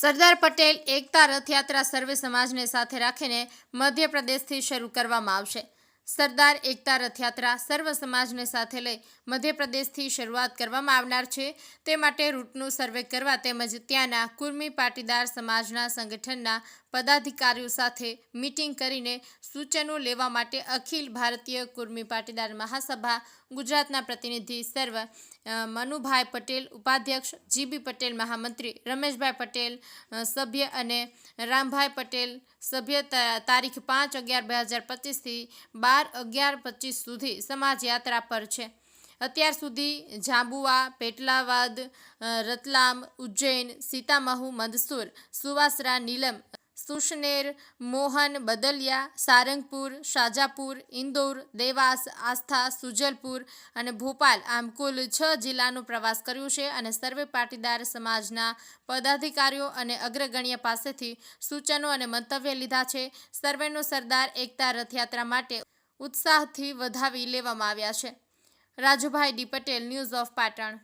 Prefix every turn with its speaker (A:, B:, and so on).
A: સરદાર પટેલ એકતા રથયાત્રા સર્વે સમાજને સાથે રાખીને મધ્યપ્રદેશથી શરૂ કરવામાં આવશે. સરદાર એકતા રથયાત્રા સર્વ સમાજને સાથે લઈ મધ્યપ્રદેશથી શરૂઆત કરવામાં આવનાર છે. તે માટે રૂટનું સર્વે કરવા તેમજ ત્યાંના કુર્મી પાટીદાર સમાજના સંગઠનના પદાધિકારીઓ સાથે મીટિંગ કરીને સૂચનો લેવા માટે અખિલ ભારતીય કુર્મી પાટીદાર મહાસભા, ગુજરાતના પ્રતિનિધિ સર્વ મનુભાઈ પટેલ, ઉપાધ્યક્ષ જીબી પટેલ, મહામંત્રી રમેશભાઈ પટેલ સભ્ય અને રામભાઈ પટેલ, સભ્ય તારીખ પાંચ અગિયાર બે હજાર પચીસથી બાર અગિયાર પચીસ સુધી સમાજ યાત્રા પર છે. અત્યાર સુધી જાંબુઆ પેટલાવાદ રતલામ, ઉજ્જૈન, સીતામહુ મંદસુર સુવાસરા, નીલમ, સુશનેર, મોહન, બદલિયા, સારંગપુર, શાજાપુર, ઇન્દોર, દેવાસ, આસ્થા, સુજલપુર અને ભોપાલ આમ કુલ છ જિલ્લાનો પ્રવાસ કર્યો છે અને સર્વે પાટીદાર સમાજના પદાધિકારીઓ અને અગ્રગણ્ય પાસેથી સૂચનો અને મંતવ્ય લીધા છે. સર્વેનો સરદાર એકતા રથયાત્રા માટે ઉત્સાહથી વધાવી લેવામાં આવ્યા છે. Rajubhai D Patel news of Patan